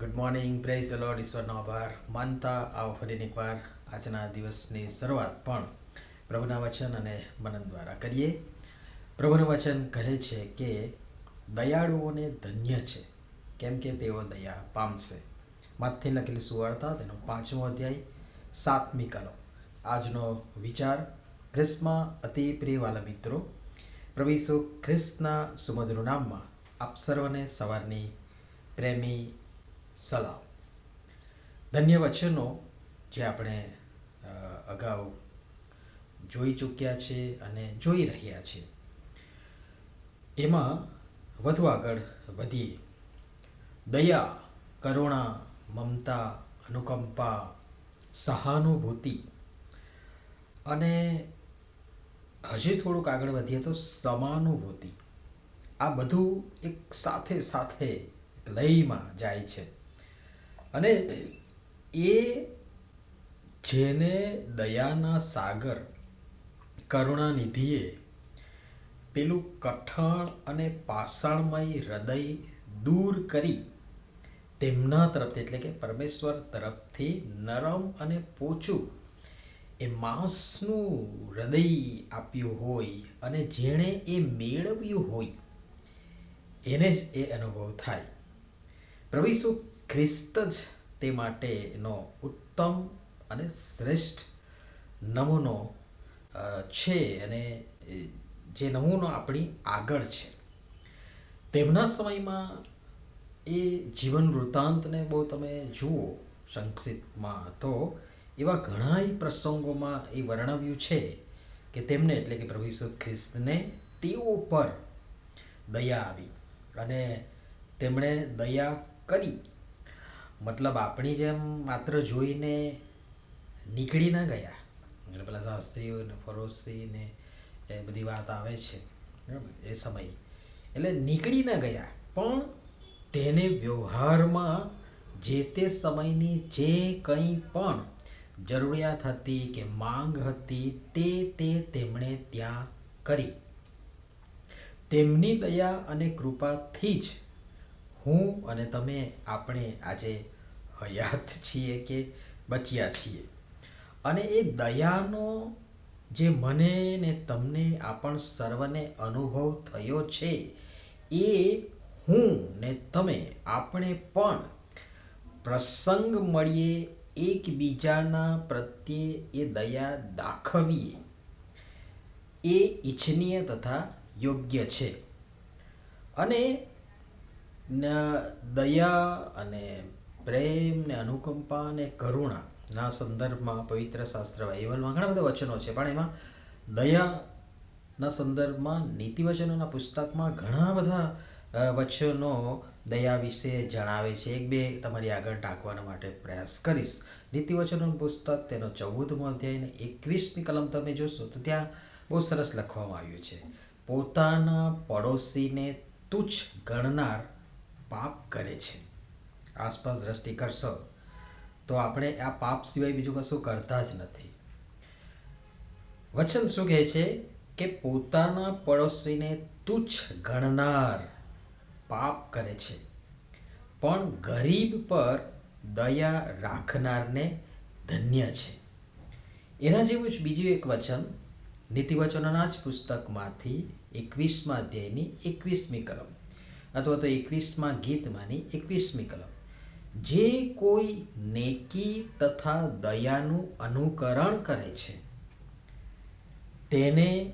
Good morning praise the Lord ઈશ્વરનો આભાર. માનતા આવો ફરીને એકવાર આજના દિવસની શરૂઆત પણ પ્રભુના વચન અને મનન દ્વારા કરીએ. પ્રભુનું વચન કહે છે કે, દયાળુઓને ધન્ય છે. કેમ કે તેઓ દયા પામશે. માથથી લખેલી સુવાર્તા, તેનો પાંચમો અધ્યાય, સાતમી કલમ. આજનો વિચાર, ખ્રિસ્તમાં અતિ પ્રિયવાલા મિત્રો, પ્રભુ ઈસુ ખ્રિસ્તના સુમધુર નામમાં આપ સર્વને સવારની પ્રેમી સલામ. ધન્ય વચનો જે આપણે અગાઉ જોઈ ચૂક્યા છે અને જોઈ રહ્યા છે. એમાં વધુ આગળ વધીએ. દયા, કરુણા, મમતા, અનુકંપા, સહાનુભૂતિ અને હજી થોડુંક આગળ વધીએ તો સમાનુભૂતિ. આ બધું એક સાથે સાથે લયમાં જાય છે. અને એ જેને દયાના સાગર, કરુણાનિધિએ પેલું કઠણ અને પાષાણમય હૃદય દૂર કરી તેમના તરફથી, એટલે કે પરમેશ્વર તરફથી નરમ અને પોચું એ માંસનું હૃદય આપ્યું હોય અને જેણે એ મેળવ્યું હોય, એને જ એ અનુભવ થાય. પ્રભુ ખ્રિસ્ત જ તે માટેનો ઉત્તમ અને શ્રેષ્ઠ નમૂનો છે અને જે નમૂનો આપણી આગળ છે. તેમના સમયમાં એ જીવન વૃત્તાંતને બહુ તમે જુઓ સંક્ષિપ્તમાં, તો એવા ઘણા પ્રસંગોમાં એ વર્ણવ્યું છે કે તેમને એટલે કે પ્રભુ ઈસુ ખ્રિસ્તને તેઓ પર દયા આવી અને તેમણે દયા કરી. મતલબ આપણી જેમ માત્ર જોઈને નીકળી ના ગયા. એટલે પેલા શાસ્ત્રીઓ ને ફરોશી ને એ બધી વાત આવે છે. બરાબર? એ સમયે. એટલે નીકળી ના ગયા. પણ તેને વ્યવહારમાં જે તે સમયની જે કંઈ પણ જરૂરિયાત હતી કે માંગ હતી તે તે તેમણે ત્યાં કરી. તેમની દયા અને કૃપાથી જ હું અને તમે આપણે આજે હયાત છીએ કે બચ્યા છીએ. અને એ દયાનો જે મને ને તમને આપણ સર્વને અનુભવ થયો છે, એ હું ને તમે આપણે પણ પ્રસંગ મળીએ એકબીજાના પ્રત્યે એ દયા દાખવીએ. એ ઈચ્છનીય તથા યોગ્ય છે. અને દયા અને પ્રેમ ને અનુકંપા અને કરુણા ના સંદર્ભમાં પવિત્ર શાસ્ત્ર બાઇબલમાં ઘણા બધા વચનો છે. પણ એમાં દયાના સંદર્ભમાં નીતિવચનોના પુસ્તકમાં ઘણા બધા વચનો દયા વિશે જણાવે છે. એક બે તમારી આગળ ટાંકવાના માટે પ્રયાસ કરીશ. નીતિવચનોનું પુસ્તક તેનો ચૌદમો અધ્યાય ને એકવીસમી કલમ તમે જોશો તો ત્યાં બહુ સરસ લખવામાં આવ્યું છે. પોતાના પડોશીને તુચ્છ ગણનાર પાપ કરે છે. આસપાસ દ્રષ્ટિ કરશો તો આપણે આ પાપ સિવાય બીજું કશું કરતા જ નથી. વચન શું કહે છે કે પોતાના પડોશીને તુચ્છ ગણનાર પાપ કરે છે. પણ ગરીબ પર દયા રાખનારને ધન્ય છે. એના જેવું જ બીજું એક વચન નીતિવચનોના જ પુસ્તકમાંથી એકવીસમાં અધ્યાયની એકવીસમી કલમ. અથવા તો એકવીસમાં ગીતમાંની એકવીસમી કલમ. જે કોઈ નેકી તથા દયાનું અનુકરણ કરે છે, તેને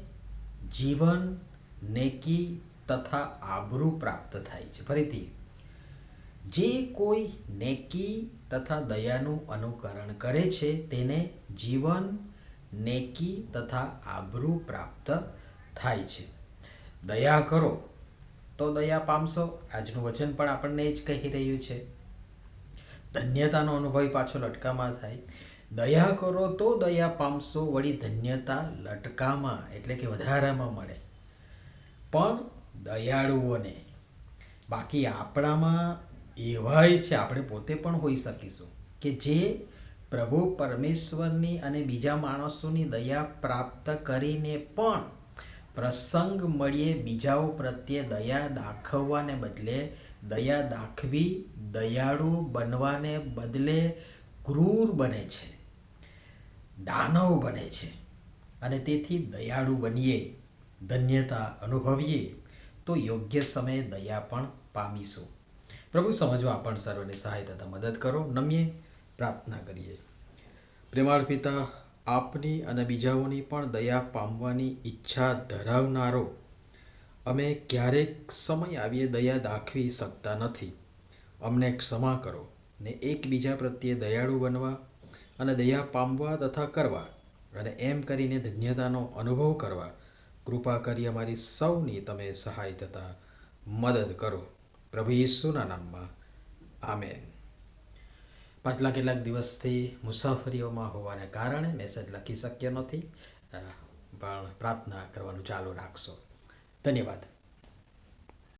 જીવન, નેકી તથા આબરૂ પ્રાપ્ત થાય છે. ફરીથી, જે કોઈ નેકી તથા દયાનું અનુકરણ કરે છે, તેને જીવન, નેકી તથા આબરૂ પ્રાપ્ત થાય છે. દયા કરો. તો દયા પામશો. આજનું વચન પણ આપણને એ જ કહી રહ્યું છે. ધન્યતાનો અનુભવ પાછો લટકામાં થાય. દયા કરો તો દયા પામશો, વળી ધન્યતા લટકામાં, એટલે કે વધારામાં મળે. પણ દયાળુઓને. બાકી આપણામાં એવાય છે, આપણે પોતે પણ હોઈ શકીશું કે જે પ્રભુ પરમેશ્વરની અને બીજા માણસોની દયા પ્રાપ્ત કરીને પણ પ્રસંગ મળીએ, બીજાઓ પ્રત્યે દયા દાખવવાને બદલે, દયા દાખવી, દયાળુ બનવાને બદલે ક્રૂર બને છે. દાનવ બને છે. અને તેથી દયાળુ બનીએ, ધન્યતા અનુભવીએ, તો યોગ્ય સમયે દયા પણ પામીશું. પ્રભુ, સમજવા પણ સર્વને સહાય તથા મદદ કરો. નમીએ પ્રાર્થના કરીએ. પ્રેમાળ પિતા આપની અને બીજાઓની પણ દયા પામવાની ઈચ્છા ધરાવનારો. અમે ક્યારેક સમય આવીએ દયા દાખવી શકતા નથી. અમને ક્ષમા કરો ને એકબીજા પ્રત્યે દયાળુ બનવા અને દયા પામવા તથા કરવા અને એમ કરીને ધન્યતાનો અનુભવ કરવા. કૃપા કરી અમારી સૌની તમે સહાય તથા મદદ કરો. પ્રભુ ઈસુના નામમાં. આમેન. પાછલા કેટલાક દિવસથી મુસાફરીઓમાં હોવાને કારણે મેસેજ લખી શક્ય નથી. પણ પ્રાર્થના કરવાનું ચાલુ રાખશો. ધન્યવાદ.